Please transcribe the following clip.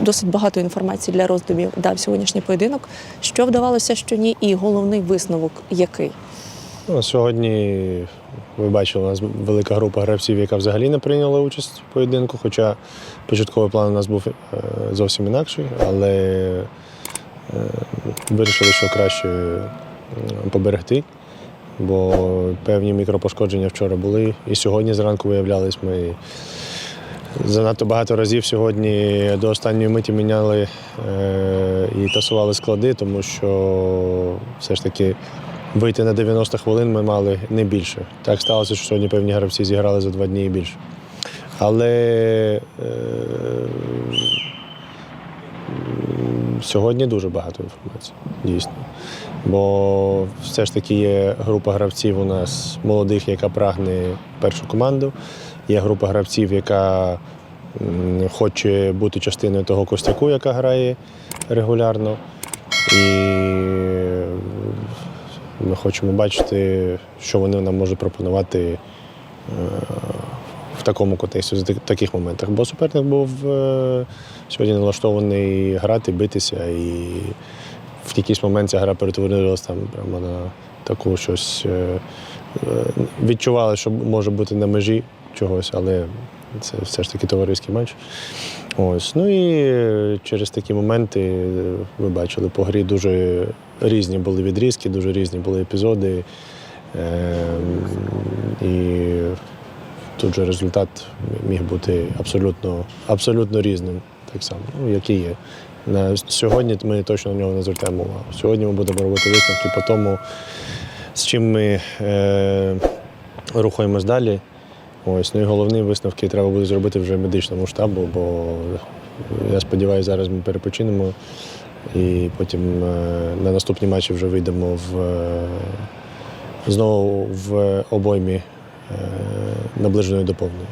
Досить багато інформації для роздумів дав сьогоднішній поєдинок. Що вдавалося, що ні, і головний висновок який? Ну, сьогодні ви бачили, у нас велика група гравців, яка взагалі не прийняла участь в поєдинку. Хоча початковий план у нас був е, зовсім інакший, але е, вирішили, що краще е, поберегти, бо певні мікропошкодження вчора були. І сьогодні зранку виявлялись ми. Занадто багато разів сьогодні до останньої миті міняли е, і тасували склади, тому що все ж таки вийти на 90 хвилин ми мали не більше. Так сталося, що сьогодні певні гравці зіграли за два дні і більше. Але е, сьогодні дуже багато інформації, дійсно. Бо все ж таки є група гравців у нас молодих, яка прагне першу команду. Є група гравців, яка хоче бути частиною того костяку, яка грає регулярно. І ми хочемо бачити, що вони нам можуть пропонувати е, в такому контексті, в таких моментах. Бо суперник був е, сьогодні налаштований грати, битися, і в якийсь момент ця гра перетворилася там прямо на таку щось. е, е, Відчували, що може бути на межі чогось, але це все ж таки товариський матч. Ось. Ну і через такі моменти е, ви бачили по грі дуже різні були відрізки, дуже різні були епізоди. Ем, І тут же результат міг бути абсолютно, абсолютно різним, так само, ну, як і є. Сьогодні ми точно на нього не звертаємо увагу. Сьогодні ми будемо робити висновки по тому, з чим ми е, рухаємось далі. Ось, ну і головні висновки треба буде зробити вже медичному штабу, бо я сподіваюся, зараз ми перепочинемо і потім е, на наступні матчі вже вийдемо в, е, знову в обоймі е, наближеної до повної.